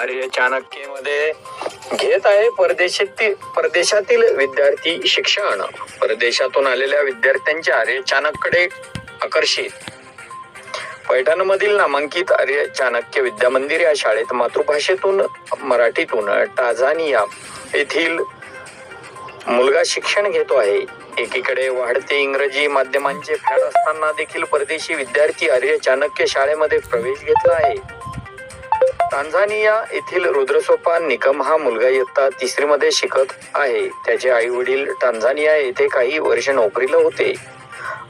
आर्य चाणक्यमध्ये घेत आहे परदेशातील परदेशातील विद्यार्थी शिक्षण. परदेशातून आलेल्या विद्यार्थ्यांच्या आर्य चाणक्यकडे आकर्षित. पैठणमधील नामांकित आर्य चाणक्य विद्या मंदिर या शाळेत मातृभाषेतून मराठीतून टाझानिया येथील मुलगा शिक्षण घेतो आहे. एकीकडे वाढते इंग्रजी माध्यमांचे फॅड असताना देखील परदेशी विद्यार्थी आर्य चाणक्य शाळेमध्ये प्रवेश घेतला आहे. तांझानिया येथील रुद्रसोपान निकम हा मुलगा इयत्ता तिसरी मध्ये शिकत आहे. त्याचे आई वडील टांझानिया येथे काही वर्ष नोकरीला होते.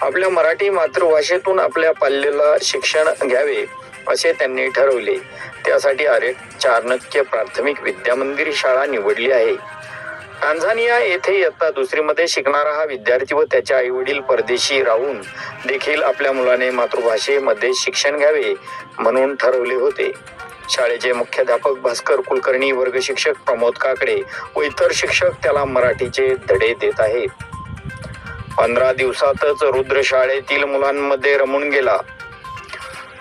आपल्या मराठी मातृभाषेतून आपल्या पाल्याला शिक्षण घ्यावे असे त्यांनी ठरवले. त्यासाठी आर्य चाणक्य प्राथमिक विद्या मंदिर शाळा निवडली आहे. टांझानिया येथे इयत्ता दुसरीमध्ये शिकणारा हा विद्यार्थी व त्याचे आई वडील परदेशी राहून देखील आपल्या मुलाने मातृभाषेमध्ये शिक्षण घ्यावे म्हणून ठरवले होते. शाळेचे मुख्याध्यापक भास्कर कुलकर्णी वर्ग शिक्षक प्रमोद काकडे व इतर शिक्षक त्याला मराठीचे धडे देत आहेत. पंधरा दिवसातच रुद्र शाळेतील मुलांमध्ये रमून गेला.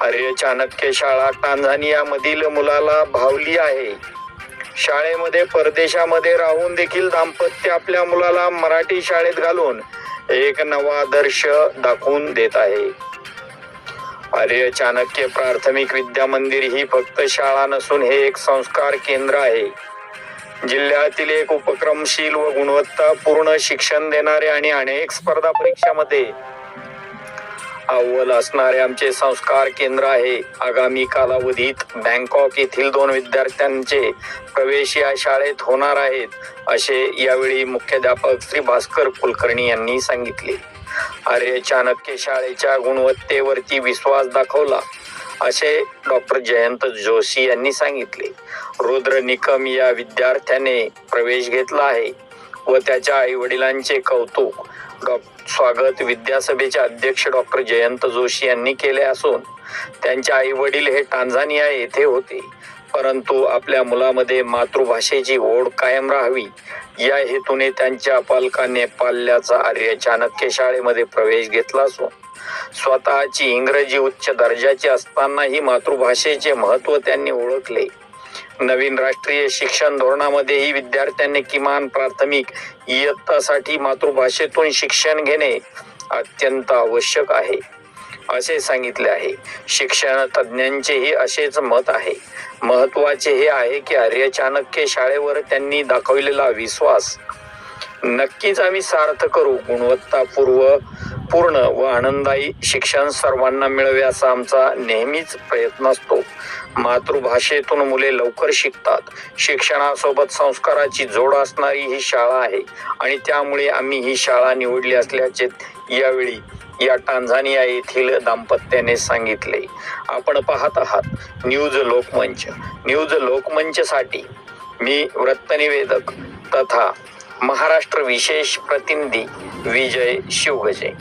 आर्य चाणक्य शाळा टांझानिया मधील मुलाला भावली आहे. शाळेमध्ये परदेशामध्ये राहून देखील दाम्पत्य आपल्या मुलाला मराठी शाळेत घालून एक नवा आदर्श दाखवून देत आहे. आर्य चाणक्य प्राथमिक विद्या मंदिर ही फक्त शाळा नसून हे एक संस्कार केंद्र आहे. जिल्ह्यातील एक उपक्रमशील व गुणवत्तापूर्ण शिक्षण देणारे आणि अनेक स्पर्धा परीक्षामध्ये अव्वल असणारे आमचे संस्कार केंद्र आहे. आगामी कालावधीत बँकॉक येथील दोन विद्यार्थ्यांचे प्रवेश या शाळेत होणार आहेत असे यावेळी मुख्याध्यापक श्री भास्कर कुलकर्णी यांनी सांगितले. आर्य चाणक्य शाळेच्या गुणवत्तेवरती विश्वास दाखवला असे डॉक्टर जयंत जोशी यांनी सांगितले. रुद्र निकम या विद्यार्थ्याने प्रवेश घेतला आहे व त्याच्या आई वडिलांचे कौतुक डॉ स्वागत विद्यासभेचे अध्यक्ष डॉक्टर जयंत जोशी यांनी केले असून त्यांचे आई वडील हे टांझानिया येथे होते. परंतु आपल्या मुलामध्ये मातृभाषेची ओढ कायम राहावी. या हेतूने त्यांच्या पालकांनी पाल्याचा आर्य चाणक्य शाळेमध्ये प्रवेश घेतला असून स्वतःची इंग्रजी उच्च दर्जाची असतानाही मातृभाषेचे महत्त्व त्यांनी ओळखले. नवीन राष्ट्रीय शिक्षण धोरणामध्येही विद्यार्थ्यांनी किमान प्राथमिक इयत्तासाठी मातृभाषेतून शिक्षण घेणे अत्यंत आवश्यक आहे. असे सांगितले आहे. शिक्षण तज्ज्ञांचेही असेच मत आहे. महत्त्वाचे हे आहे की आर्य चाणक्य शाळेवर त्यांनी दाखवलेला विश्वास नक्कीच आम्ही सार्थ करू गुणवत्तापूर्व पूर्ण व आनंददायी शिक्षण सर्वांना मिळवे असा आमचा नेहमीच प्रयत्न असतो. मातृभाषेतून मुले लवकर शिकतात. शिक्षणासोबत संस्काराची जोड असणारी ही शाळा आहे आणि त्यामुळे आम्ही ही शाळा निवडली असल्याचे यावेळी या टांझानिया येथील दाम्पत्याने सांगितले. आपण पाहत आहात न्यूज लोकमंच. न्यूज लोकमंचसाठी मी वृत्तनिवेदक तथा महाराष्ट्र विशेष प्रतिनिधी विजय शिवगजे.